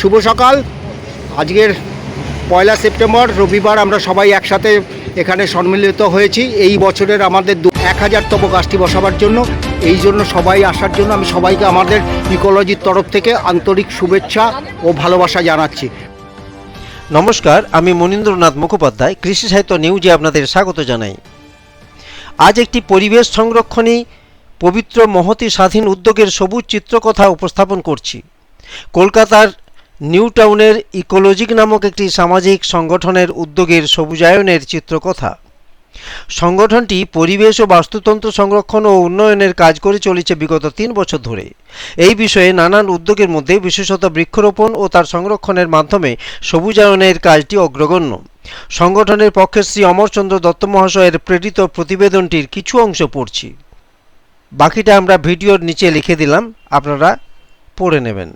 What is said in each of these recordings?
শুভ সকাল। আজকের পয়লা সেপ্টেম্বর, রবিবার আমরা সবাই একসাথে এখানে সম্মিলিত হয়েছি। এই বছরের আমাদের দু এক হাজারতম গাছটি বসাবার জন্য। এই জন্য সবাই আসার জন্য আমি সবাইকে আমাদের ইকোলজির তরফ থেকে আন্তরিক শুভেচ্ছা ও ভালোবাসা জানাচ্ছি। নমস্কার, আমি মনীন্দ্রনাথ মুখোপাধ্যায়, কৃষি সাহিত্য নিউজে আপনাদের স্বাগত জানাই। আজ একটি পরিবেশ সংরক্ষণী, পবিত্র মহতি স্বাধীন উদ্যোগের সবুজ চিত্রকথা উপস্থাপন করছি। কলকাতার নিউ টাউনের ইকোলজিক নামক একটি সামাজিক সংগঠনের উদ্যোগের সবুজায়নের চিত্রকথা। সংগঠনটি পরিবেশ ও বাস্তুতন্ত্র সংরক্ষণ ও উন্নয়নের কাজ করে চলেছে বিগত তিন বছর ধরে। এই বিষয়ে নানান উদ্যোগের মধ্যে বিশেষত বৃক্ষরোপণ ও তার সংরক্ষণের মাধ্যমে সবুজায়নের কাজটি অগ্রগণ্য। সংগঠনের পক্ষে শ্রী অমরচন্দ্র দত্ত মহাশয়ের প্রেরিত প্রতিবেদনটির কিছু অংশ পড়ছি। বাকিটা আমরা ভিডিওর নিচে লিখে দিলাম, আপনারা পড়ে নেবেন।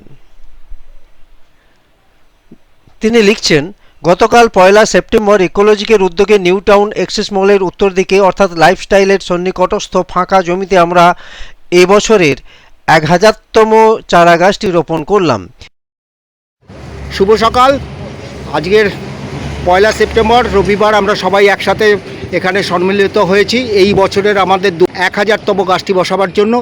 তিনি লিখছেন, গতকাল পয়লা সেপ্টেম্বর ইকোলজিকের উদ্যোগে নিউ টাউন এক্সিস মলের উত্তর দিকে, অর্থাৎ লাইফস্টাইলের সন্নিকটস্থ ফাঁকা জমিতে আমরা এবছরের এক হাজারতম চারা গাছটি রোপণ করলাম। শুভ সকাল। আজকের পয়লা সেপ্টেম্বর, রবিবার আমরা সবাই একসাথে এখানে সম্মিলিত হয়েছি। এই বছরের আমাদের এক হাজারতম গাছটি বসাবার জন্য।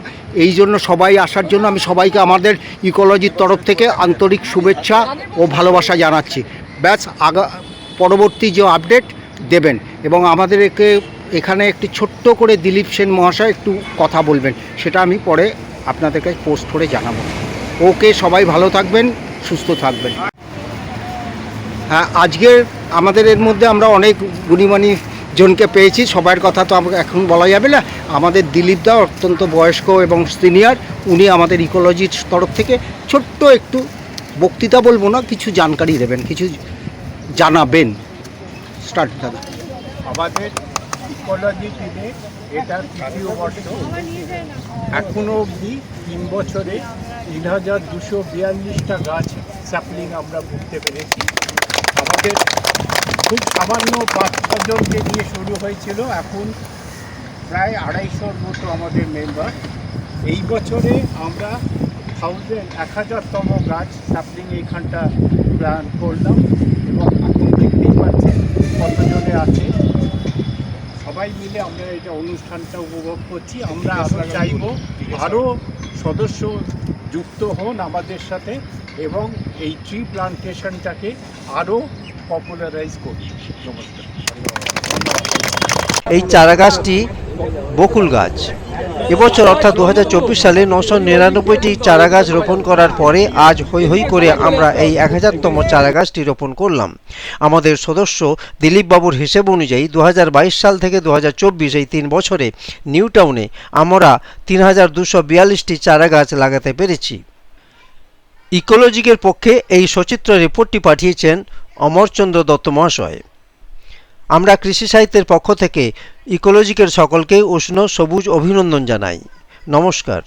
এই জন্য সবাই আসার জন্য আমি সবাইকে আমাদের ইকোলজির তরফ থেকে আন্তরিক শুভেচ্ছা ও ভালোবাসা জানাচ্ছি। ব্যাস, আগা পরবর্তী যে আপডেট দেবেন এবং আমাদের একে এখানে একটি ছোট্ট করে দিলীপ সেন মহাশয় একটু কথা বলবেন, সেটা আমি পরে আপনাদেরকে পোস্ট করে জানাব। ওকে সবাই ভালো থাকবেন, সুস্থ থাকবেন। হ্যাঁ আজকের আমাদের এর মধ্যে আমরা অনেক গুণীমানী জনকে পেয়েছি সবার কথা তো আমাকে এখন বলা যাবে না। আমাদের দিলীপ দা অত্যন্ত বয়স্ক এবং সিনিয়র, উনি আমাদের ইকোলজির তরফ থেকে ছোট্ট একটু বক্তৃতা বলব না, কিছু জানকারি দেবেন, কিছু জানাবেন। স্টার্ট দাদা। আমাদের ইকোলজি টিমে এটা তৃতীয় বর্ষ। এখনও অবধি তিন বছরে তিন হাজার দুশো বিয়াল্লিশটা গাছ স্যাপলিং আমরা বুঝতে পেরেছি। আমাদের খুব সামান্য পাঁচ ছজনকে নিয়ে শুরু হয়েছিল। এখন প্রায় আড়াইশোর মতো আমাদের মেম্বার এই বছরে আমরা থাউজেন্ড এক হাজারতম গাছ স্যাপলিং এইখানটা প্ল্যান করলাম এবং এখন দেখতেই পাচ্ছেন কতজনে আছে। সবাই মিলে আমরা এটা অনুষ্ঠানটা উপভোগ করছি। আমরা আমরা চাইব আরও সদস্য যুক্ত হন আমাদের সাথে এবং এই ট্রি প্লান্টেশনটাকে আরও পপুলারাইজ এই চারা গাছটি বকুল গাছ। এবছর অর্থাৎ দু হাজার চব্বিশ সালে নশো নিরানব্বইটি চারা গাছ রোপণ করার পরে আজ হই হই করে আমরা এই এক হাজারতম চারা গাছটি রোপণ করলাম। আমাদের সদস্য দিলীপ বাবুর হিসেব অনুযায়ী দু হাজার বাইশ সাল থেকে দু হাজার এই তিন বছরে নিউ টাউনে আমরা তিন হাজার দুশো বিয়াল্লিশটি চারা গাছ লাগাতে পেরেছি। ইকোলজিকের পক্ষে এই সচিত্র রিপোর্টটি পাঠিয়েছেন অমরচন্দ্র দত্ত মহাশয়। আমরা কৃষি সাহিত্যের পক্ষ থেকে ইকোলজিকের সকলকে উষ্ণ, সবুজ অভিনন্দন জানাই। নমস্কার।